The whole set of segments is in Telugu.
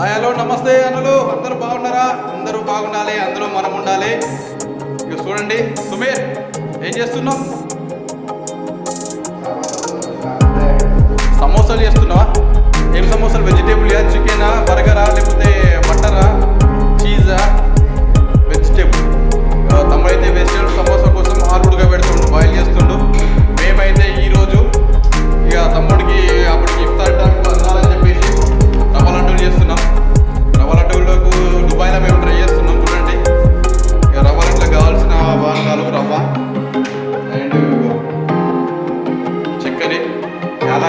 హలో నమస్తే అనులు అందరూ బాగున్నారా? అందరూ బాగుండాలి అందరూ మనం ఉండాలి. ఇక చూడండి సుమీర్ ఏం చేస్తున్నావు? సమోసాలు చేస్తున్నావా? ఏం సమోసాలు? వెజిటేబుల్ చికెనా బర్గరా లేకపోతే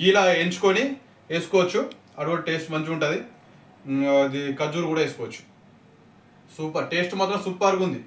గీలా ఎంచుకొని వేసుకోవచ్చు. అది కూడా టేస్ట్ మంచిగా ఉంటుంది. అది ఖర్జూరు కూడా వేసుకోవచ్చు. సూపర్. టేస్ట్ మాత్రం సూపర్గా ఉంది.